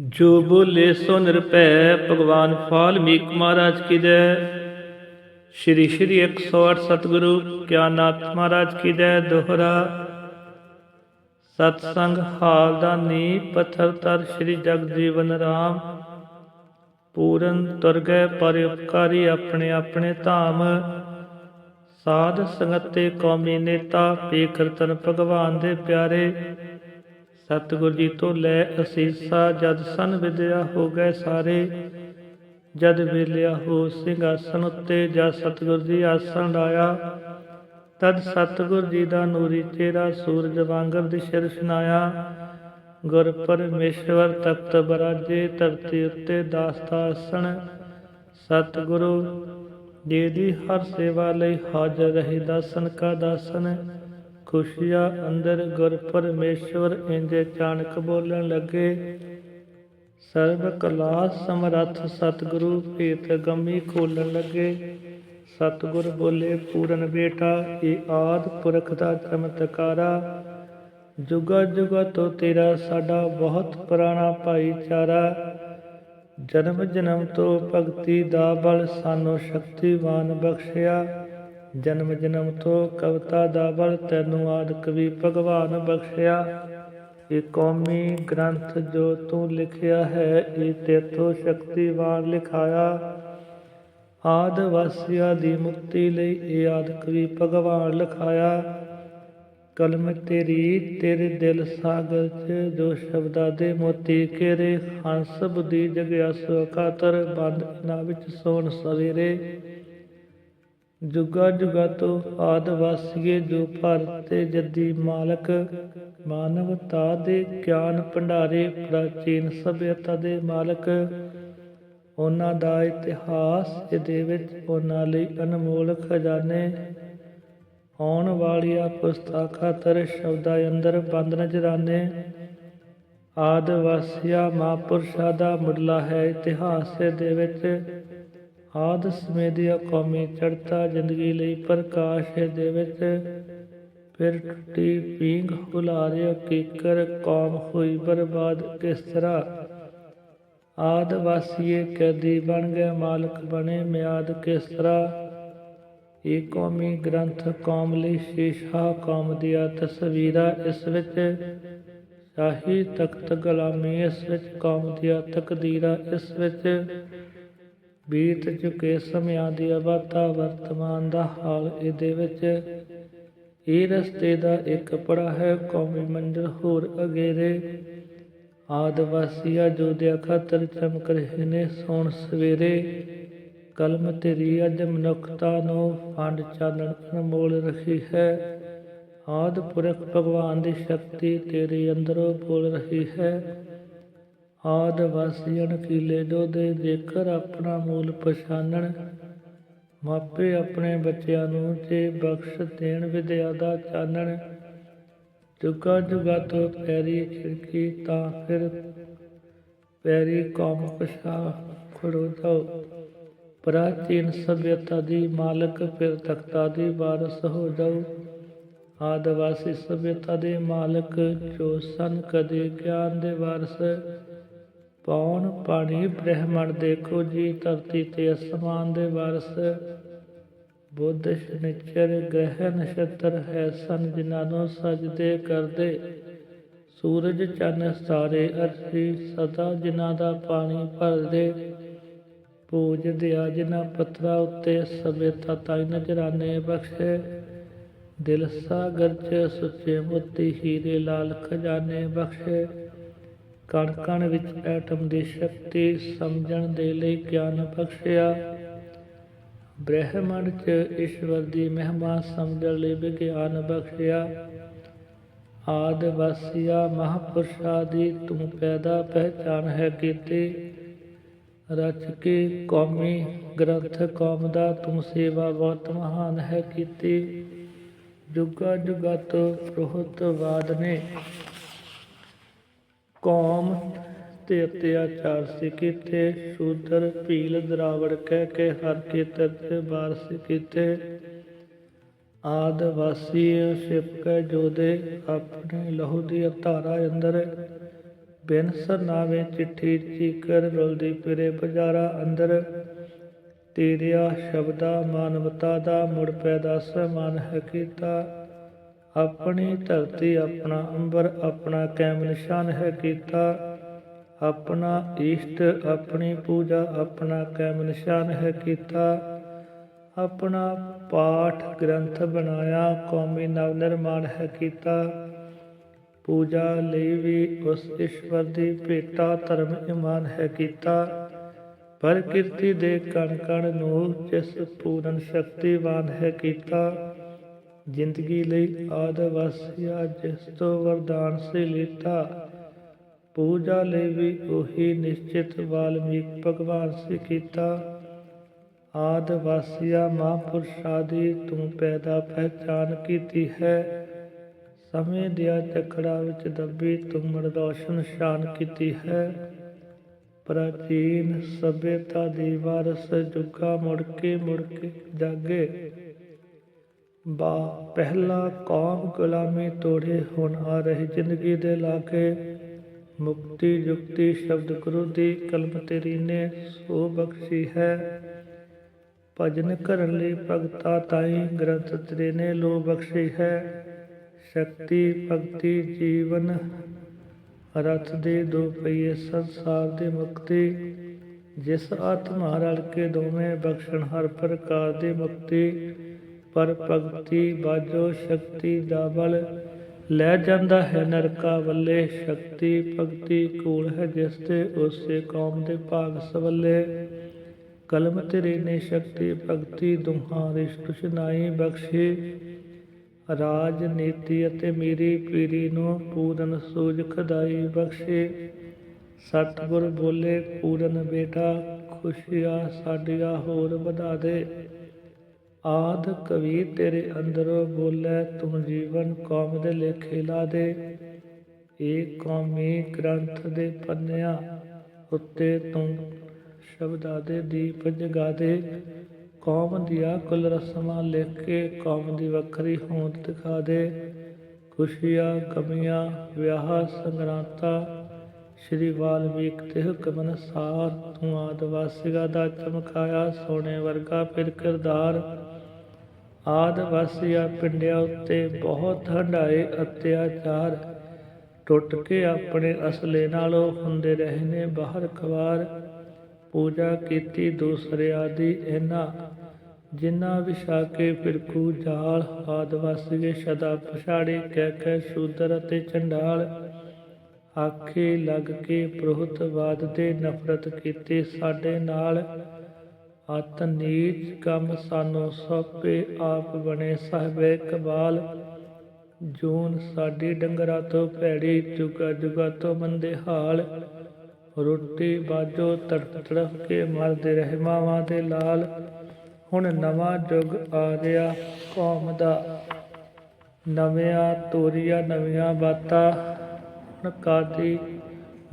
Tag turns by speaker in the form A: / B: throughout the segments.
A: ਜੋ ਬੋਲੇ ਸੋ ਨਿਰਭੈ ਭਗਵਾਨ ਫਾਲਮੀਕ ਮਹਾਰਾਜ ਕੀ ਜੈ। ਸ਼੍ਰੀ ਸ਼੍ਰੀ 108 ਸਤਿਗੁਰੂ ਗਿਆਨਨਾਥ ਮਹਾਰਾਜ ਕੀ ਜੈ ਦੋਹਰਾ। ਸਤਸੰਗ ਹਾਲ ਦਾ ਨੀ ਪਥਰ ਤਰ ਸ਼੍ਰੀ ਜਗਜੀਵਨ ਰਾਮ। ਪੂਰਨ ਤੁਰਗੈ ਪਰ ਉਪਕਾਰੀ ਆਪਣੇ ਆਪਣੇ ਧਾਮ। ਸਾਧ ਸੰਗਤੇ ਕੌਮੀ ਨੇਤਾ ਪੇਖਰਤਨ ਭਗਵਾਨ ਦੇ ਪਿਆਰੇ। ਸਤਿਗੁਰ ਜੀ ਤੋਂ ਲੈ ਅਸੀਸਾ, ਜਦ ਸਨ ਵਿਦਿਆ ਹੋ ਗਏ ਸਾਰੇ, ਜਦ ਵੇਲਿਆ ਹੋ ਸਿੰਘਾਸਨ ਉੱਤੇ, ਜਦ ਸਤਿਗੁਰ ਜੀ ਆਸਣ ਲਾਇਆ, ਤਦ ਸਤਿਗੁਰ ਜੀ ਦਾ ਨੂਰੀ ਚਿਹਰਾ ਸੂਰਜ ਵਾਂਗਰ ਦਿਸ਼ਰ ਸੁਨਾਇਆ ਗੁਰ ਪਰਮੇਸ਼ਵਰ ਤਖਤ ਬਰਾਜੇ, ਧਰਤੀ ਉੱਤੇ ਦਾਸ ਦਾ ਆਸਣ, ਸਤਿਗੁਰੂ ਜੀ ਦੀ ਹਰ ਸੇਵਾ ਲਈ ਹਾਜ਼ਰ ਰਹੇ, ਦਾਸਨ ਕਾ ਦਾਸਨ। ਖੁਸ਼ੀਆ ਅੰਦਰ ਗੁਰ ਪਰਮੇਸ਼ਵਰ ਇੰਜੇ ਚਾਣਕ ਬੋਲਣ ਲੱਗੇ। ਸਰਬ ਕਲਾ ਸਮਰੱਥ ਸਤਿਗੁਰੂ ਭੇਤ ਗੰਮੀ ਖੋਲਣ ਲੱਗੇ। ਸਤਿਗੁਰ ਬੋਲੇ, ਪੂਰਨ ਬੇਟਾ ਇਹ ਆਦ ਪੁਰਖ ਦਾ ਚਮਤਕਾਰਾ। ਜੁਗਾ ਜੁਗਾ ਤੋਂ ਤੇਰਾ ਸਾਡਾ ਬਹੁਤ ਪੁਰਾਣਾ ਭਾਈਚਾਰਾ। ਜਨਮ ਜਨਮ ਤੋਂ ਭਗਤੀ ਦਾ ਬਲ ਸਾਨੂੰ ਸ਼ਕਤੀਵਾਨ ਬਖਸ਼ਿਆ। ਜਨਮ ਜਨਮ ਤੋਂ ਕਵਤਾ ਦਾ ਬਲ ਤੈਨੂੰ ਆਦ ਕਵੀ ਭਗਵਾਨ ਬਖਸ਼ਿਆ। ਇਹ ਕੌਮੀ ਗ੍ਰੰਥ ਜੋ ਤੂੰ ਲਿਖਿਆ ਹੈ, ਇਹ ਤੇਥੋਂ ਸ਼ਕਤੀਵਾਨ ਲਿਖਾਇਆ। ਆਦ ਵਾਸੀਆਂ ਦੀ ਮੁਕਤੀ ਲਈ ਇਹ ਆਦ ਕਵੀ ਭਗਵਾਨ ਲਿਖਾਇਆ। ਕਲਮ ਤੇਰੀ, ਤੇਰੇ ਦਿਲ ਸਾਗਰ ਚ ਜੋ ਸ਼ਬਦਾਂ ਦੇ ਮੋਤੀ ਕੇਰੇ ਹੰਸ ਬੁੱਧੀ ਜਗਿਆਸੂ ਖਾਤਰ ਬੰਦ ਨਾ ਵਿੱਚ ਸੋਣ ਸਵੇਰੇ। ਜੁਗਾ ਜੁਗਾ ਤੋਂ ਆਦ ਵਾਸੀਏ ਜੋ ਭਾਰਤ ਜੱਦੀ ਮਾਲਕ ਮਾਨਵਤਾ ਦੇ ਗਿਆਨ ਭੰਡਾਰੇ, ਪ੍ਰਾਚੀਨ ਸਭਿਅਤਾ ਦੇ ਮਾਲਕ। ਉਹਨਾਂ ਦਾ ਇਤਿਹਾਸ ਇਹਦੇ ਵਿੱਚ ਉਹਨਾਂ ਲਈ ਅਨਮੋਲ ਖਜ਼ਾਨੇ। ਆਉਣ ਵਾਲੀਆਂ ਪੁਸਤਕਾਂ ਖਾਤਰ ਸ਼ਬਦਾਂ ਅੰਦਰ ਬੰਦ ਨਜ਼ਰਾਨੇ ਆਦਿਵਾਸੀਆ ਮਹਾਂਪੁਰਸ਼ਾਂ ਦਾ ਮੁੱਢਲਾ ਹੈ ਇਤਿਹਾਸ ਦੇ ਵਿੱਚ। ਆਦ ਸਮੇਂ ਦੀ ਕੌਮੀ ਚੜਤਾ ਜ਼ਿੰਦਗੀ ਲਈ ਪ੍ਰਕਾਸ਼ ਦੇ ਵਿੱਚ ਫਿਰ ਟੁੱਟੀ ਪੀਂਘ ਹੁਲਾਰੇ ਕੀਕਰ ਕੌਮ ਹੋਈ ਬਰਬਾਦ ਕਿਸ ਤਰ੍ਹਾਂ? ਆਦ ਵਾਸੀਏ, ਕੈਦੀ ਬਣ ਗਏ, ਮਾਲਕ ਬਣੇ, ਮਿਆਦ ਕਿਸ ਤਰ੍ਹਾਂ? ਇਹ ਕੌਮੀ ਗ੍ਰੰਥ ਕੌਮ ਲਈ ਸ਼ੀਸ਼ਾ ਕੌਮ ਦੀਆਂ ਤਸਵੀਰਾਂ ਇਸ ਵਿੱਚ ਸ਼ਾਹੀ ਤਖਤ ਗੁਲਾਮੀ ਇਸ ਵਿੱਚ, ਕੌਮ ਦੀਆਂ ਤਕਦੀਰਾਂ ਇਸ ਵਿੱਚ ਬੀਤ ਚੁੱਕੇ ਸਮਿਆਂ ਦੀ ਬਾਤਾਂ ਵਰਤਮਾਨ ਦਾ ਹਾਲ ਇਹਦੇ ਵਿੱਚ ਇਹ ਰਸਤੇ ਦਾ ਇੱਕ ਪੜਾ ਹੈ, ਕੌਮੀ ਮੰਜ਼ਿਲ ਹੋਰ ਅਗੇਰੇ। ਆਦ ਵਾਸੀਆ ਜੋ ਖਾਤਰ ਚਮਕ ਰਹੇ ਨੇ, ਸੌਣ ਸਵੇਰੇ ਕਲਮ ਤੇਰੀ ਅੱਜ ਮਨੁੱਖਤਾ ਨੂੰ ਫੰਡ ਚਾਨਣ ਅਨਮੋਲ ਰਹੀ ਹੈ। ਆਦਿ ਪੁਰਖ ਭਗਵਾਨ ਦੀ ਸ਼ਕਤੀ ਤੇਰੇ ਅੰਦਰੋਂ ਬੋਲ ਰਹੀ ਹੈ। ਆਦ ਵਾਸੀਆਂ ਕੀਲੇ ਜੋ ਦੇ ਜੇਕਰ ਆਪਣਾ ਮੂਲ ਪਛਾਨਣ ਮਾਪੇ ਆਪਣੇ ਬੱਚਿਆਂ ਨੂੰ ਜੇ ਬਖਸ਼ ਦੇਣ ਵਿਦਿਆ ਦਾ ਚਾਨਣ, ਜੁਗਾ ਜੁਗਾ ਤੋਂ ਪੈਰੀ ਖਿੜਕੀ ਤਾਂ ਫਿਰ ਪੈਰੀ ਕੌਮ ਪਛਾ ਖੜੋ ਜਾਓ। ਪ੍ਰਾਚੀਨ ਸਭਿਅਤਾ ਦੀ ਮਾਲਕ ਫਿਰ ਤਖਤਾ ਦੀ ਵਾਰਸ ਹੋ ਜਾਓ। ਆਦਿਵਾਸੀ ਸਭਿਅਤਾ ਦੇ ਮਾਲਕ ਜੋ ਸਨ, ਕਦੇ ਗਿਆਨ ਦੇ ਵਾਰਸ ਪੌਣ ਪਾਣੀ ਬ੍ਰਹਮੰਡ ਦੇਖੋ ਜੀ, ਧਰਤੀ ਤੇ ਅਸਮਾਨ ਦੇ ਵਾਰਸ। ਬੁੱਧ ਸ਼ਨਿਚਰ ਗ੍ਰਹਿ ਨਛਤਰ ਹੈ ਸਨ, ਜਿਨ੍ਹਾਂ ਨੂੰ ਸਜਦੇ ਕਰਦੇ ਸੂਰਜ, ਚੰਨ ਸਾਰੇ ਅਰਸ਼ੀ ਸਦਾ ਜਿਨ੍ਹਾਂ ਦਾ ਪਾਣੀ ਭਰਦੇ ਪੂਜਦੇ ਆ, ਜਿਨ੍ਹਾਂ ਪੱਥਰਾਂ ਉੱਤੇ ਸਭਿਅਤਾ ਤਾਈ ਨਜਰਾਨੇ ਬਖਸ਼ੇ। ਦਿਲ ਸਾਗਰ ਚ ਸੁੱਚੇ ਮੋਤੀ ਹੀਰੇ ਲਾਲ ਖਜ਼ਾਨੇ ਬਖਸ਼ੇ। ਕਣ ਕਣ ਵਿੱਚ ਐਟਮ ਦੀ ਸ਼ਕਤੀ ਸਮਝਣ ਦੇ ਲਈ ਗਿਆਨ ਬਖਸ਼ਿਆ। ਬ੍ਰਹਿਮੰਡ ਚ ਈਸ਼ਵਰ ਦੀ ਮਹਿਮਾ ਸਮਝਣ ਲਈ ਵਿਗਿਆਨ ਬਖਸ਼ਿਆ। ਆਦ ਵਾਸੀਆ ਮਹਾਪੁਰਸ਼ਾ ਦੀ ਤੂੰ ਪੈਦਾ ਪਹਿਚਾਨ ਹੈ ਕੀਤੀ। ਰਚ ਕੇ ਕੌਮੀ ਗ੍ਰੰਥ ਕੌਮ ਦਾ ਤੂੰ ਸੇਵਾ ਬਹੁਤ ਮਹਾਨ ਹੈ ਕੀਤੀ। ਜੁਗਾ ਜੁਗਾ ਤੋਂ ਪ੍ਰੋਹਤਵਾਦ ਨੇ ਕੌਮ ਤੇ ਅਤਿਆਚਾਰ ਸੀ। ਕੀਤੇ ਸ਼ੂਦਰ, ਭੀਲ, ਦਰਾਵੜ, ਕਹਿ ਕੇ ਹਰ ਖੇਤਰ ਤੇ ਵਾਰਸ ਕੀਤੇ ਆਦ ਵਾਸੀ ਛਿਪ ਜੋਦੇ ਆਪਣੇ ਲਹੂ ਦੀ ਧਾਰਾ ਅੰਦਰ ਬਿਨ ਸਰਨਾਵੇ ਚਿੱਠੀ ਚੀਕਰ ਰੁਲਦੀ ਫਿਰੇ ਬਜ਼ਾਰਾ ਅੰਦਰ। ਤੇਰਿਆ ਸ਼ਬਦਾ ਮਾਨਵਤਾ ਦਾ ਮੁੜ ਪੈਦਾ ਸਮਾਨ ਹੈ। ਕੀਤਾ ਆਪਣੀ ਧਰਤੀ ਆਪਣਾ ਅੰਬਰ, ਆਪਣਾ ਕੈਮ ਨਿਸ਼ਾਨ ਹੈ ਕੀਤਾ। ਆਪਣਾ ਈਸ਼ਟ ਆਪਣੀ ਪੂਜਾ, ਆਪਣਾ ਕੈਮ ਨਿਸ਼ਾਨ ਹੈ ਕੀਤਾ। ਆਪਣਾ ਪਾਠ ਗ੍ਰੰਥ ਬਣਾਇਆ, ਕੌਮੀ ਨਵ ਨਿਰਮਾਣ ਹੈ ਕੀਤਾ। ਪੂਜਾ ਲਈ ਵੀ ਉਸ ਈਸ਼ਵਰ ਦੀ ਭੇਟਾ ਧਰਮ ਇਮਾਨ ਹੈ ਕੀਤਾ। ਪਰ ਕਿਰਤੀ ਦੇ ਕਣ ਕਣ ਨੂੰ ਜਿਸ ਪੂਰਨ ਸ਼ਕਤੀਵਾਨ ਹੈ ਕੀਤਾ। ਜ਼ਿੰਦਗੀ ਲਈ ਆਦ ਵਸਿਆ ਜਿਸ ਤੋਂ ਵਰਦਾਨ ਸੇ ਲੀਤਾ ਪੂਜਾ ਲਈ ਵੀ ਉਹੀ ਨਿਸ਼ਚਿਤ ਵਾਲਮੀਕ ਭਗਵਾਨ ਸੇ ਕੀਤਾ। ਆਦ ਵਾਸਿਆ ਮਹਾਂਪੁਰਸ਼ਾਦੀ ਤੂੰ ਪੈਦਾ ਪਹਿਚਾਨ ਕੀਤੀ ਹੈ। ਸਮੇਂ ਦਿਆ ਚੱਕੜਾ ਵਿੱਚ ਦੱਬੀ ਤੂੰ ਰੋਸ਼ਨ ਸ਼ਾਨ ਕੀਤੀ ਹੈ। ਪ੍ਰਾਚੀਨ ਸਭਿਅਤਾ ਦੀ ਵਾਰਸ ਜੁਗਾ ਮੁੜ ਕੇ ਮੁੜ ਕੇ ਜਾਗੇ। ਬਾ, ਪਹਿਲਾ ਕੌਮ ਗੁਲਾਮੀ ਤੋੜੇ ਹੁਣ ਆ ਰਹੇ ਜ਼ਿੰਦਗੀ ਦੇ ਲਾਗੇ। ਮੁਕਤੀ ਜੁਗਤੀ ਸ਼ਬਦ ਗੁਰੂ ਦੀ ਕਲਮ ਤੇਰੀ ਨੇ ਸੋ ਬਖਸ਼ੀ ਹੈ। ਭਜਨ ਕਰਨ ਲਈ ਭਗਤਾ ਤਾਈ ਗ੍ਰੰਥ ਤੇਰੇ ਨੇ ਲੋ ਬਖਸ਼ੀ ਹੈ। ਸ਼ਕਤੀ, ਭਗਤੀ, ਜੀਵਨ, ਰਥ ਦੇ ਦੋ ਪਹੀਏ ਸੰਸਾਰ ਦੇ ਮੁਕਤੀ। ਜਿਸ ਆਤਮਾ ਰਲ ਕੇ ਦੋਵੇਂ ਬਖਸ਼ਣ ਹਰ ਪ੍ਰਕਾਰ ਦੀ ਮੁਕਤੀ। ਪਰ ਭਗਤੀ ਬਾਜੋ ਸ਼ਕਤੀ ਦਾ ਬਲ ਲੈ ਜਾਂਦਾ ਹੈ ਨਰਕਾ ਵੱਲੇ। ਸ਼ਕਤੀ ਭਗਤੀ ਕੋਲ ਹੈ ਜਿਸ ਤੇ ਉਸੇ ਕੌਮ ਦੇ ਭਾਗ ਸਵੱਲੇ। ਕਲਮ ਤੇਰੇ ਨੇ ਸ਼ਕਤੀ ਭਗਤੀ ਦੁਹਾਂ ਰਿਸ਼ਟ ਸੁਨਾਈ ਬਖਸ਼ੇ। ਰਾਜਨੀਤੀ ਅਤੇ ਮੇਰੀ ਪੀਰੀ ਨੂੰ ਪੂਰਨ ਸੂਝ ਖਦਾਈ ਬਖਸ਼ੇ। ਸਤਿਗੁਰ ਬੋਲੇ ਪੂਰਨ ਬੇਟਾ, ਖੁਸ਼ੀਆਂ ਸਾਡੀਆਂ ਹੋਰ ਵਧਾ ਦੇ। ਆਦ ਕਵੀ ਤੇਰੇ ਅੰਦਰੋਂ ਬੋਲੇ ਤੂੰ ਜੀਵਨ ਕੌਮ ਦੇ ਲੇਖੇ ਲਾ ਦੇ ਇਹ ਕੌਮੀ ਗ੍ਰੰਥ ਦੇ ਪੰਨਿਆਂ ਉੱਤੇ ਤੂੰ ਸ਼ਬਦਾਂ ਦੇ ਦੀਪ ਜਗਾ ਦੇ ਕੌਮ ਦੀਆਂ ਕੁਲ ਰਸਮਾਂ ਲਿਖ ਕੇ ਕੌਮ ਦੀ ਵੱਖਰੀ ਹੋਂਦ ਦਿਖਾ ਦੇ ਖੁਸ਼ੀਆਂ ਕਮੀਆਂ ਵਿਆਹ, ਸੰਗਰਾਂਤਾ, ਸ਼੍ਰੀ ਵਾਲਮੀਕ ਤੇ ਹੁਕਮ ਅਨੁਸਾਰ ਤੂੰ ਆਦਿਵਾਸੀਆਂ ਦਾ ਚਮਕਾਇਆ, ਸੋਨੇ ਵਰਗਾ ਫਿਰ ਕਿਰਦਾਰ। ਆਦਿਵਾਸੀਆਂ ਪਿੰਡਿਆਂ ਉੱਤੇ ਬਹੁਤ ਹੰਡਾਏ ਅਤਿਆਚਾਰ ਟੁੱਟ ਕੇ ਆਪਣੇ ਅਸਲੇ ਨਾਲੋਂ ਹੁੰਦੇ ਰਹੇ ਨੇ। ਬਾਹਰ ਖਵਾਰ ਪੂਜਾ ਕੀਤੀ ਦੂਸਰਿਆਂ ਦੀ ਇਹਨਾਂ ਜਿਨ੍ਹਾਂ ਵਿਛਾ ਕੇ ਫਿਰਕੂ ਜਾਲ ਆਦਿਵਾਸੀਏ ਸ਼ਦਾ ਪਛਾੜੇ ਕਹਿ ਕਹਿ ਸ਼ੂਦਰ ਅਤੇ ਚੰਡਾਲ ਆਖੇ ਲੱਗ ਕੇ ਪ੍ਰਹੁਤਵਾਦ ਦੇ ਨਫ਼ਰਤ ਕੀਤੀ ਸਾਡੇ ਨਾਲ ਅਤ ਨੀਚ ਕੰਮ ਸਾਨੂੰ ਸੌਪੇ ਆਪ ਬਣੇ। ਸਾਹਿਬੇ ਕਬਾਲ ਜੂਨ ਸਾਡੀ ਡੰਗਰਾ ਤੋਂ ਭੈੜੀ, ਜੁਗਾ ਜੁਗਾ ਤੋਂ ਮੰਦੇ ਹਾਲ। ਰੋਟੀ ਬਾਜੋ ਤੜਫ ਤੜਫ ਕੇ ਮਰਦੇ ਰਹੇ ਮਾਵਾਂ ਦੇ ਲਾਲ। ਹੁਣ ਨਵਾਂ ਯੁੱਗ ਆ ਗਿਆ ਕੌਮ ਦਾ। ਨਵਿਆਂ ਤੋਰੀਆਂ, ਨਵੀਆਂ ਬਾਤਾਂ। ਹੁਣ ਕਾਦੀ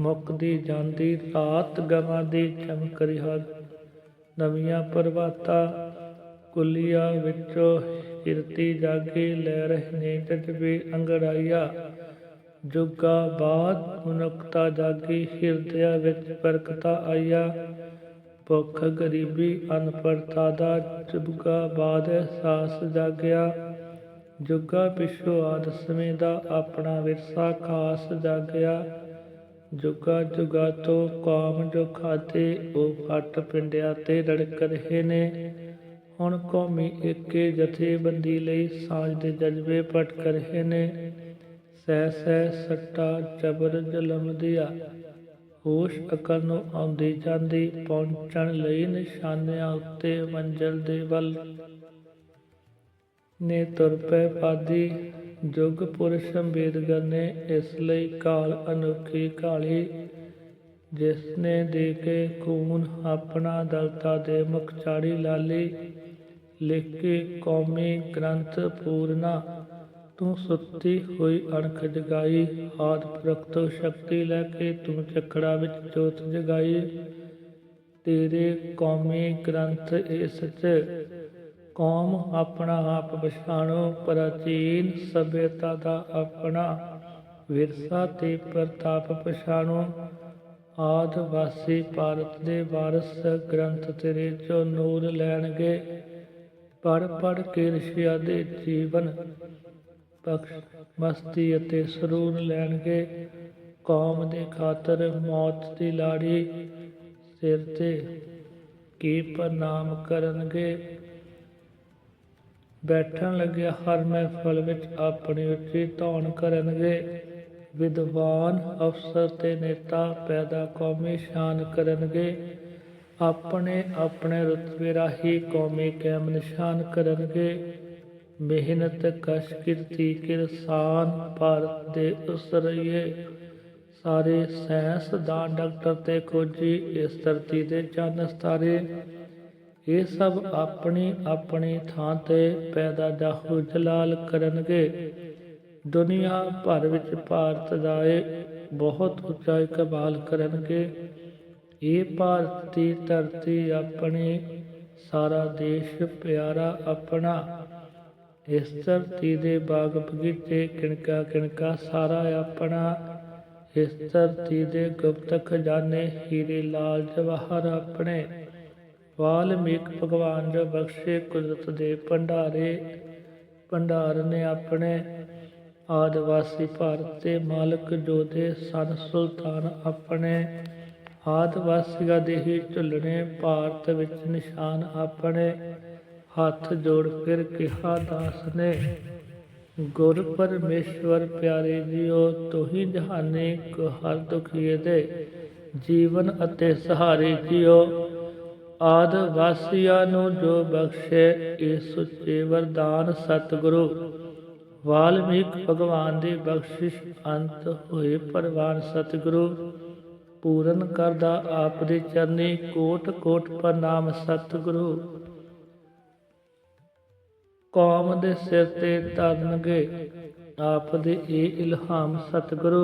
A: ਮੁੱਕਦੀ ਜਾਂਦੀ, ਰਾਤ ਗਵਾਂ ਦੀ ਚਮਕ ਰਿਹਾ ਨਵੀਆਂ ਪਰਵਾਤਾ ਕੁਲੀਆਂ ਵਿੱਚੋਂ ਹਿਰਤੀ ਜਾਗੇ ਲੈ ਰਹੇ ਨੇ ਜਜਬੇ ਅੰਗੜਾਈਆ। ਜੁਗਾ ਬਾਦ ਮਨੁੱਖਤਾ ਜਾਗੀ, ਹਿਰਦਿਆਂ ਵਿੱਚ ਬਰਕਤਾਂ ਆਈਆ। ਭੁੱਖ ਗਰੀਬੀ ਅਨਪੜਤਾ ਦਾ ਜੁਗਾ ਬਾਦ ਅਹਿਸਾਸ ਜਾਗਿਆ। ਜੁਗਾ ਪਿਛੋ ਆਦ ਸਮੇਂ ਦਾ ਆਪਣਾ ਵਿਰਸਾ ਖਾਸ ਜਾਗਿਆ। ਜੁਗਾ ਜੁਗਾ ਤੋਂ ਕਾਮ ਜੋ ਖਾਤੇ ਉਹ ਫੱਟ ਪਿੰਡਿਆਂ ਤੇ ਰੜਕ ਰਹੇ ਨੇ। ਹੁਣ ਕੌਮੀ ਏਕੇ ਜਥੇਬੰਦੀ ਲਈ ਸਾਂਝ ਦੇ ਜਜ਼ਬੇ ਭਟਕ ਰਹੇ ਨੇ। ਸਹਿ ਸਹਿ ਸੱਟਾ ਜਬਰ ਜਲਮ ਦਿਆ। ਹੋਸ਼ ਅਕਲ ਨੂੰ ਆਉਂਦੀ ਜਾਂਦੀ, ਪਹੁੰਚਣ ਲਈ ਨਿਸ਼ਾਨਿਆਂ ਉੱਤੇ ਮੰਜ਼ਲ ਦੇ ਵੱਲ। ਨੇ ਤੁਰ ਪਏ ਪਾਦੀ ਜੁਗ ਪੁਰਸ਼ ਅੰਬੇਦਕਰ ਨੇ ਇਸ ਲਈ ਕਾਲ ਅਨੋਖੀ ਕਾਲੀ ਜਿਸ ਨੇ ਦੇ ਕੇ ਖੂਨ ਆਪਣਾ ਦਲਤਾ ਦੇ ਮੁਖ ਚਾੜੀ ਲਾਲੀ, ਲਿਖ ਕੇ ਕੌਮੀ ਗ੍ਰੰਥ ਪੂਰਨਾ, ਤੂੰ ਸੁੱਤੀ ਹੋਈ ਅਣਖ ਜਗਾਈ, ਆਦ ਪੁਰਖ ਸ਼ਕਤੀ ਲੈ ਕੇ ਤੂੰ ਚੱਕੜਾ ਵਿੱਚ ਜੋਤ ਜਗਾਈ, ਤੇਰੇ ਕੌਮੀ ਗ੍ਰੰਥ ਇਸ ਚ ਕੌਮ ਆਪਣਾ ਆਪ ਪਛਾਣੋ ਪ੍ਰਾਚੀਨ ਸਭਿਅਤਾ ਦਾ ਆਪਣਾ ਵਿਰਸਾ ਤੇ ਪ੍ਰਤਾਪ ਪਛਾਣੋ ਆਦ ਵਾਸੀ ਭਾਰਤ ਦੇ ਵਾਰਸ ਗ੍ਰੰਥ ਤੇਰੇ ਚੋਂ ਨੂਰ ਲੈਣਗੇ। ਪੜ ਪੜ ਕੇ ਰਿਸ਼ੀਆਂ ਦੇ ਜੀਵਨ ਬਖਸ਼, ਮਸਤੀ ਅਤੇ ਸਰੂਰ ਲੈਣਗੇ। ਕੌਮ ਦੇ ਖਾਤਰ ਮੌਤ ਦੀ ਲਾੜੀ ਸਿਰ ਤੇ ਕੀ ਪ੍ਰਣਾਮ ਕਰਨਗੇ। ਬੈਠਣ ਲੱਗਿਆ, ਹਰ ਮਹਿਫਲ ਵਿੱਚ ਆਪਣੀ ਉੱਚੀ ਧੌਣ ਕਰਨਗੇ। ਵਿਦਵਾਨ ਅਫਸਰ ਤੇ ਨੇਤਾ ਪੈਦਾ ਕੌਮੀ ਸ਼ਾਨ ਕਰਨਗੇ। ਆਪਣੇ ਆਪਣੇ ਰੁਤਬੇ ਰਾਹੀਂ ਕੌਮੀ ਕੈਮ ਨਿਸ਼ਾਨ ਕਰਨਗੇ। ਮਿਹਨਤ ਕਸ਼ ਕਿਰਤੀ, ਕਿਰਸਾਨ ਭਾਰਤ ਦੇ ਉਸਰਈਏ ਸਾਰੇ ਸਾਇੰਸਦਾਨ ਡਾਕਟਰ ਤੇ ਖੋਜੀ ਇਸ ਧਰਤੀ ਦੇ ਚੰਨ ਸਤਾਰੇ। ਇਹ ਸਭ ਆਪਣੀ ਆਪਣੀ ਥਾਂ ਤੇ ਪੈਦਾ ਜਾਹੂ ਜਲਾਲ ਕਰਨਗੇ। ਦੁਨੀਆ ਭਰ ਵਿੱਚ ਭਾਰਤ ਦਾ ਇਹ ਬਹੁਤ ਉੱਚਾ ਇਕਬਾਲ ਕਰਨਗੇ। ਇਹ ਭਾਰਤ ਦੀ ਧਰਤੀ ਆਪਣੀ, ਸਾਰਾ ਦੇਸ਼ ਪਿਆਰਾ ਆਪਣਾ। ਇਸ ਧਰਤੀ ਦੇ ਬਾਗ ਬਗੀਚੇ ਕਿਣਕਾ ਕਿਣਕਾ ਸਾਰਾ ਆਪਣਾ। ਇਸ ਧਰਤੀ ਦੇ ਗੁਪਤ ਖਜ਼ਾਨੇ ਹੀਰੇ ਲਾਲ ਜਵਾਹਰ ਆਪਣੇ। ਵਾਲਮੀਕ ਭਗਵਾਨ ਜੋ ਬਖਸ਼ੇ ਕੁਦਰਤ ਦੇ ਭੰਡਾਰੇ, ਭੰਡਾਰ ਨੇ ਆਪਣੇ ਆਦਿਵਾਸੀ ਭਾਰਤ ਦੇ ਮਾਲਕ ਜੋਧੇ ਸਨ ਸੁਲਤਾਨ ਆਪਣੇ ਆਦਿਵਾਸੀਆਂ ਦੇ ਹੀ ਝੁੱਲਣੇ ਭਾਰਤ ਵਿੱਚ ਨਿਸ਼ਾਨ ਆਪਣੇ ਹੱਥ ਜੋੜ ਫਿਰ ਕਿਹਾ, ਦਾਸ ਨੇ, ਗੁਰ ਪਰਮੇਸ਼ਵਰ ਪਿਆਰੇ ਜੀਓ, ਤੋਹੀ ਜਹਾਨੇ ਕੋ ਹਰ ਦੁਖੀਏ ਦੇ ਜੀਵਨ ਅਤੇ ਸਹਾਰੇ ਜੀਓ। ਆਦ ਵਾਸੀਆਂ ਨੂੰ ਜੋ ਬਖਸ਼ੇ ਇਹ ਸੁੱਚੇ ਵਰਦਾਨ ਸਤਿਗੁਰੂ। ਵਾਲਮੀਕ ਭਗਵਾਨ ਦੀ ਬਖਸ਼ਿਸ਼ ਅੰਤ ਹੋਏ ਪਰਵਾਨ ਸਤਿਗੁਰੂ। ਪੂਰਨ ਕਰਦਾ ਆਪ ਦੇ ਚਰਨੀ ਕੋਟ ਕੋਟ ਪ੍ਰਣਾਮ ਸਤਿਗੁਰੂ। ਕੌਮ ਦੇ ਸਿਰ ਤੇ ਧਰਨਗੇ ਆਪ ਦੇ ਇਹ ਇਲਹਾਮ ਸਤਿਗੁਰੂ।